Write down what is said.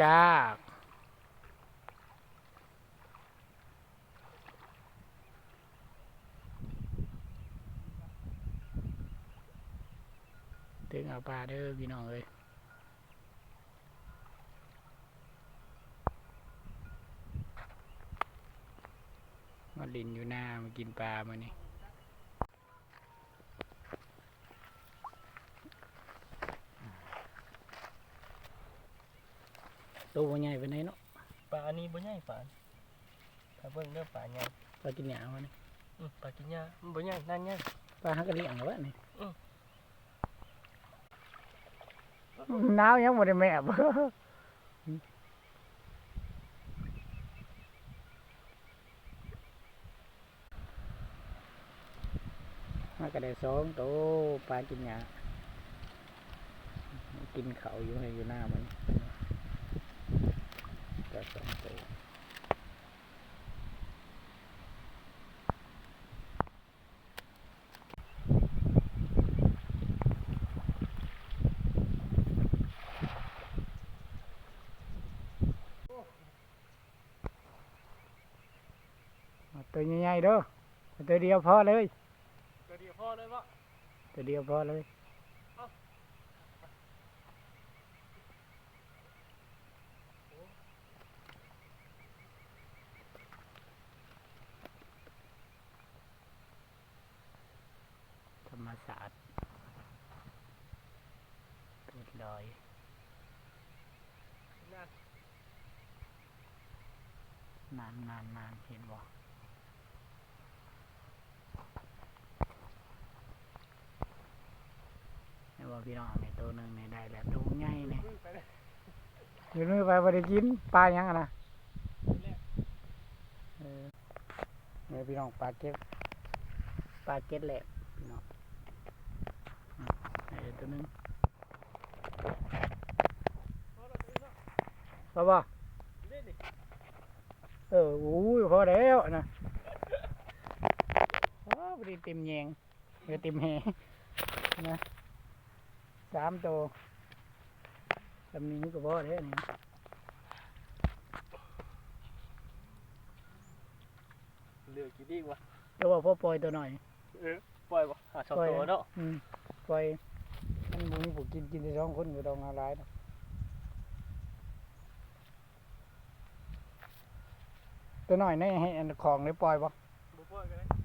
จ้าถึงเอาปลาเด้อพี่น้องเอ้ยมาลินอยู่หน้ามากินปลามานี่ ตัวบ่ใหญ่ไปไหนใดเนาะปลาอันนี้บ่ใหญ่ปลาถ้าเบิ่งเด้อปลาใหญ่ปลากินหยามานี่อืมปลากินหญ้ามันบ่ใหญ่นั่นใหญ่ปลาหักกะเลี้ยงเหรอวะนี่อืมหนาวยังบ่ได้แม่บ่มันก็ได้สองโตวปลากินหญ้ากินเขาวอยู่ให้อยู่หน้ามันก็ สองโตวเอาตัวใหญ่ๆเด้อเอาตัวเดียวพอเลย ตัวเดียวพอเลยบ่ตัวเดียวพอเลย ศาสตร์เกิดลอยนั่นนานนานนานเห็นบ่ไม่ว่าพี่น้องในตัวหนึ่งในได้แล้วตัวใหญ่เนี่ยมึงไปเลยเดี๋ยวนี้ไปบ่ได้กินปลาหยังอะนะเออเนี่ยพี่น้องปลาเก็บปลาเก็ดแหลกพี่น้องอืมไอ้ ตัวหนึงพอแล้วตัวนี้เนาะพอบ่เล่นดิเอออู้ยพอแล้วนะอ๋อพอดีเต็มแยงเออเต็มแหนะสามตัวลำนี้ก็พอแล้วนี่เหลือกี่ดีวะแต่ว่าพอปล่อยตัวหน่อยเออปล่อยบ่หาสองตัวเนาะอืมปล่อย มันบ่มีผู้กินกินได้สองคนก็ต้องเอาหลายเนาะตัวหน่อยในให้อันของได้ปล่อยบ่บ่ปล่อยกันเลย